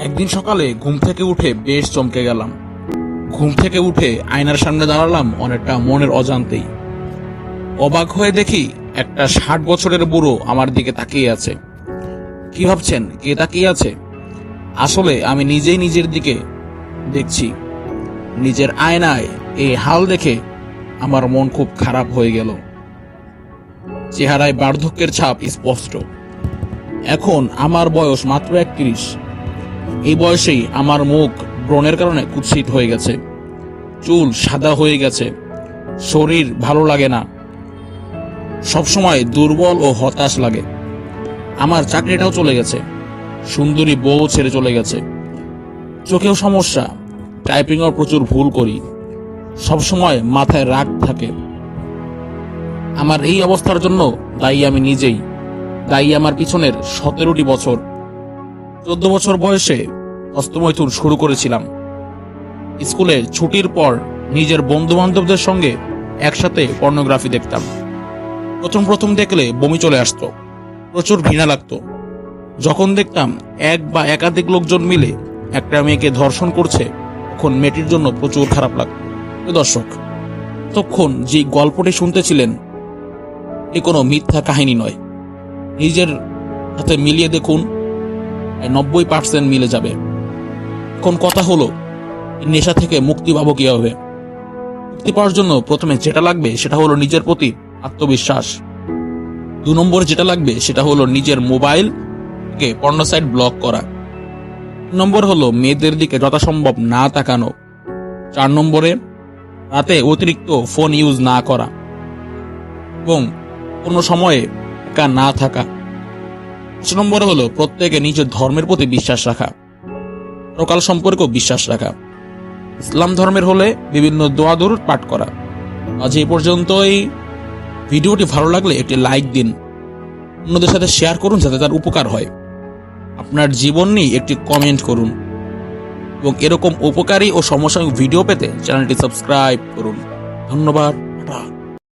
একদিন সকালে ঘুম থেকে উঠে বেশ চমকে গেলাম। ঘুম থেকে উঠে আয়নার সামনে দাঁড়ালাম অনেকটা মনের অজান্তেই। অবাক হয়ে দেখি একটা ষাট বছরের বুড়ো আমার দিকে তাকিয়ে আছে। কি ভাবছেন? কে তাকিয়ে আছে? আসলে আমি নিজেই নিজের দিকে দেখছি। নিজের আয়নায় এই হাল দেখে আমার মন খুব খারাপ হয়ে গেল। চেহারায় বার্ধক্যের ছাপ স্পষ্ট। এখন আমার বয়স মাত্র একত্রিশ। এই বয়সেই আমার মুখ ব্রণের কারণে কুৎসিত হয়ে গেছে। চুল সাদা হয়ে গেছে। শরীর ভালো লাগে না। সবসময় দুর্বল ও হতাশ লাগে। আমার চাকরিটাও চলে গেছে। সুন্দরী বউ ছেড়ে চলে গেছে। চোখেও সমস্যা। টাইপিংও প্রচুর ভুল করি। সবসময় মাথায় রাগ থাকে। আমার এই অবস্থার জন্য দায়ী আমি নিজেই। দায়ী আমার পিছনের সতেরোটি বছর। চোদ্দ বছর বয়সে হস্তমৈথুন শুরু করেছিলাম। স্কুলে ছুটির পর নিজের বন্ধু বান্ধবদের সঙ্গে একসাথে পর্নোগ্রাফি দেখতাম। প্রথম প্রথম দেখলে বমি চলে আসতো, প্রচুর ঘৃণা লাগতো। যখন দেখতাম এক বা একাধিক লোকজন মিলে একটা মেয়েকে ধর্ষণ করছে, তখন মেয়েটির জন্য প্রচুর খারাপ লাগতো। দর্শক তখন যে গল্পটি শুনতেছিলেন, এ কোনো মিথ্যা কাহিনী নয়। নিজের সাথে মিলিয়ে দেখুন নব্বই পার্সেন্ট মিলে যাবে। এখন কথা হলো নেশা থেকে মুক্তি পাবো কীভাবে? মুক্তি পাওয়ার জন্য প্রথমে যেটা লাগবে সেটা হলো নিজের প্রতি আত্মবিশ্বাস। দু নম্বর যেটা লাগবে সেটা হলো নিজের মোবাইল থেকে পর্ণ সাইট ব্লক করা। নম্বর হলো মেয়েদের দিকে যথাসম্ভব না তাকানো। চার নম্বরে রাতে অতিরিক্ত ফোন ইউজ না করা। এবং কোনো সময়ে একা না থাকা। পাঁচ নম্বরে হলো প্রত্যেকে নিজের ধর্মের প্রতি বিশ্বাস রাখা। প্রকাল সম্পর্কেও বিশ্বাস রাখা। ইসলাম ধর্মের হলে বিভিন্ন দোয়া দরুদ পাঠ করা। আজ এই পর্যন্তই। ভিডিওটি ভালো লাগলে একটি লাইক দিন। অন্যদের সাথে শেয়ার করুন যাতে তার উপকার হয়। আপনার জীবন নিয়ে একটি কমেন্ট করুন। এবং এরকম উপকারী ও সমসাময়িক ভিডিও পেতে চ্যানেলটি সাবস্ক্রাইব করুন। ধন্যবাদ।